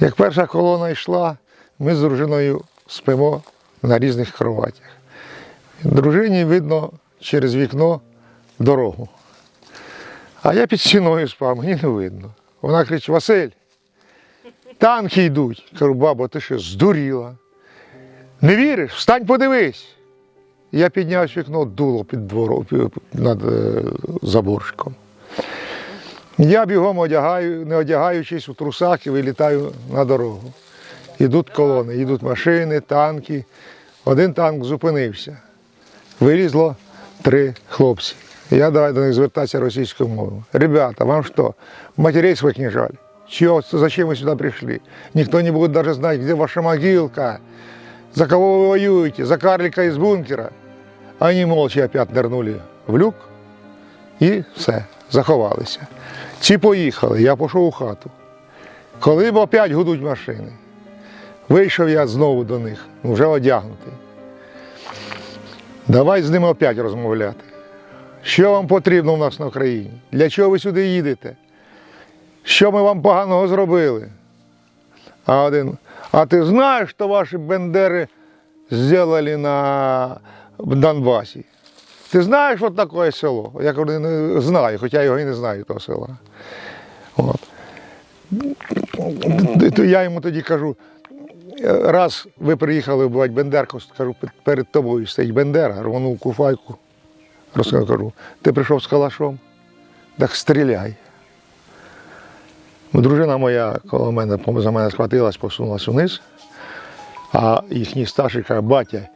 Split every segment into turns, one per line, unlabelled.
Як перша колона йшла, ми з дружиною спимо на різних кроватях. Дружині видно через вікно дорогу. А я під стіною спав, мені не видно. Вона кричить: Василь, танки йдуть. Кажу, бабо, ти що, здуріла? Не віриш? Встань, подивись. Я підняв вікно, дуло під двором над е, заборчиком. Я бігом одягаю, не одягаючись у трусах і вилітаю на дорогу. Ідуть колони, йдуть машини, танки. Один танк зупинився. Вилізло три хлопці. Я давай до них звертатися російською мовою. Ребята, вам що, матерей своих не жаль? Чего, зачем вы сюда пришли? Никто не будет даже знать, где ваша могилка. За кого вы воюете? За карлика из бункера. Они молча опять нырнули в люк і все, заховалися. Ці поїхали, я пішов у хату. Коли б опять гудуть машини, вийшов я знову до них, ну, вже одягнутий. Давай з ними опять розмовляти. Що вам потрібно в нас на Україні? Для чого ви сюди їдете? Що ми вам поганого зробили? А один, а ти знаєш, що ваші бендери зробили на Донбасі? Ти знаєш, що таке село? Я кажу, не знаю, хоча його і не знаю, того села. От. Я йому тоді кажу, раз ви приїхали вбивати Бендерку, кажу, перед тобою стоїть Бендера, рванув куфайку. Розкажу, ти прийшов з калашом, так стріляй. Ну, Дружина моя коло мене за мене схватилась, посунулась вниз, а їхній старший каже, батя,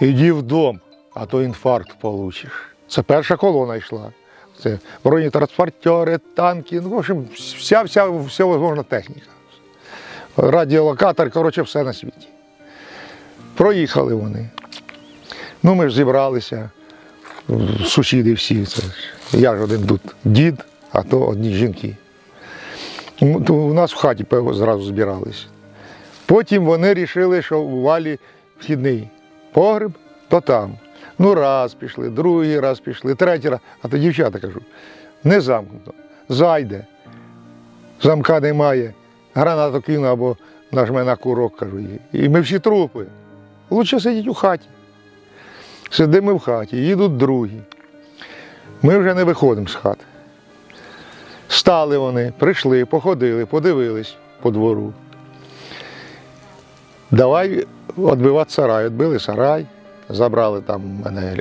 іди в дом, а то інфаркт получиш. Це перша колона йшла. Це бронетранспортери, танки, ну, в общем, вся, вся, вся можна техніка. Радіолокатор, коротше, все на світі. Проїхали вони. Ну, ми ж зібралися, сусіди всі. Це, я ж один тут дід, а то одні жінки. Ну, то У нас в хаті зразу збирались. Потім вони вирішили, що у валі вхідний погреб, то там. Ну, раз пішли, другий раз пішли, третій раз. А то дівчата кажу, не замкнуто. Зайде. Замка немає. Гранату кину або нажме на курок, кажу їй. І ми всі трупи. Лучше сидіть у хаті. Сидимо в хаті, їдуть другі. Ми вже не виходимо з хати. Стали вони, прийшли, походили, подивились по двору. Давай відбивати сарай. Відбили сарай, забрали там в мене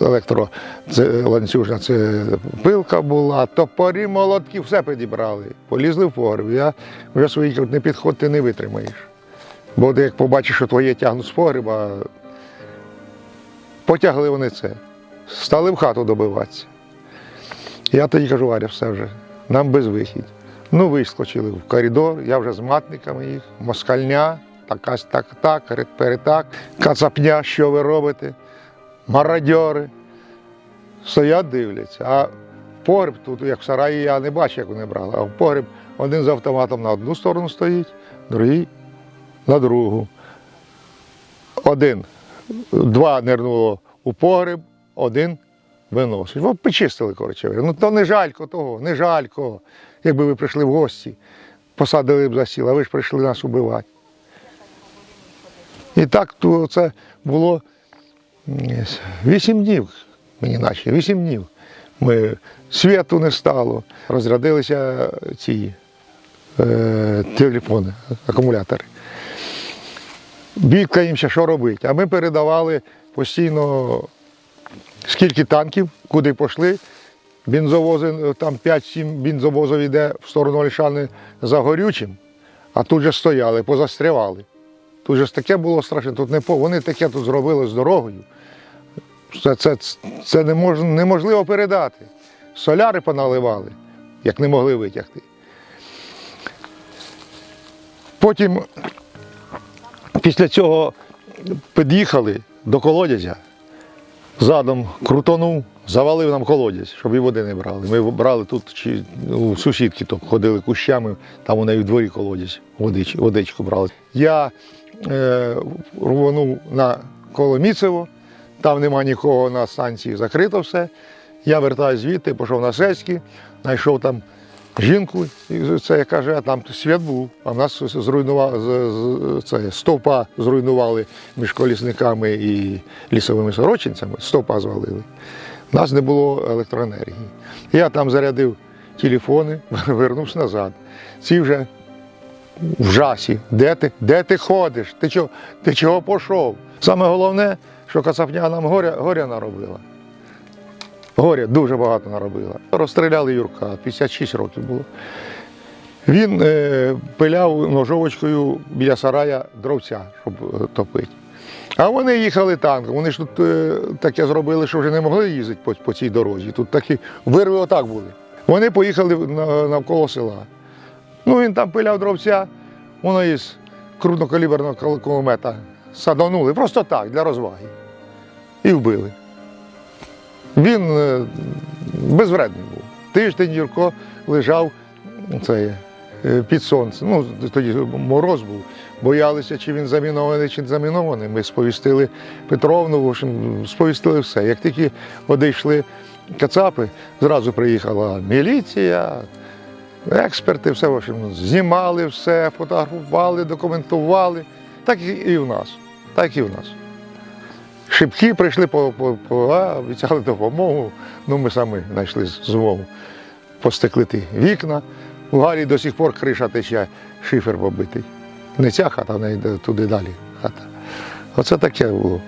електро це, пилка була, топорі, молотки, все підібрали. Полізли в погреб. Я вже свої кажуть, не підходь, ти не витримаєш. Бо ти як побачиш, що твоє тягнуть з погреба, потягли вони це. Стали в хату добиватися. Я тоді кажу, Варя, все вже, нам без вихід. Ну, вискочили в коридор, я вже з матниками їх, москальня, такась так, так, перетак, кацапня, що ви робите, мародьори. Стоять, дивляться. А в погреб тут, як в сараї, я не бачу, як вони брали, а в погреб один з автоматом на одну сторону стоїть, другий на другу. Один, два нирнуло у погреб, один виносить. Ви почистили, коротше. Ну то не жалько того, не жалько. Якби ви прийшли в гості, посадили б за сіл, а ви ж прийшли нас убивати. І так то це було вісім днів, мені наче, вісім днів. Ми, світу не стало, розрядилися ці е, телефони, акумулятори. Бідкаємося, що робити. А ми передавали постійно скільки танків, куди пішли. Бензовози, там 5-7 бензовозів йде в сторону Ольшани за горючим, а тут же стояли, позастрявали. Тут же ж таке було страшно, тут не по. Вони таке тут зробили з дорогою. Це, це, це не мож, неможливо передати. Соляри поналивали, як не могли витягти. Потім після цього під'їхали до колодязя, задом крутонув, завалив нам колодязь, щоб і води не брали. Ми брали тут чи у сусідки то ходили кущами, там у неї в дворі колодязь, водич, водичку брали. Я рвонув на Коломіцево, там нема нікого на станції, закрито все. Я вертаюся звідти, пішов на Сецькі, знайшов там жінку, і це каже, а там світ був, а в нас зруйнували це, стовпа зруйнували між колісниками і лісовими сорочинцями, стовпа звалили. У нас не було електроенергії. Я там зарядив телефони, вернувся назад. Ці вже в жасі. Де ти? Де ти ходиш? Ти чого, ти чого пішов? Саме головне, що кацапня нам горя, горя наробила. Горя дуже багато наробила. Розстріляли Юрка, 56 років було. Він е, пиляв ножовочкою біля сарая дровця, щоб е, топити. А вони їхали танком. Вони ж тут е, таке зробили, що вже не могли їздити по, по цій дорозі. Тут такі вирви отак були. Вони поїхали на- навколо села. Ну, він там пиляв дровця, воно із крупнокаліберного кулемета саданули, просто так, для розваги. І вбили. Він е, безвредний був. Тиждень Юрко лежав цей, е, під сонцем. Ну, тоді мороз був. Боялися, чи він замінований, чи не замінований. Ми сповістили Петровну, в общем, сповістили все. Як тільки одійшли кацапи, зразу приїхала міліція, експерти, все, в общем, знімали все, фотографували, документували. Так і- в нас. Так і в нас. Шибки прийшли по, по, по а, обіцяли допомогу. Ну, ми самі знайшли змогу постекли вікна. У Галі до сих пор криша тече, шифер побитий. Не ця хата, а туди далі хата. Оце таке було.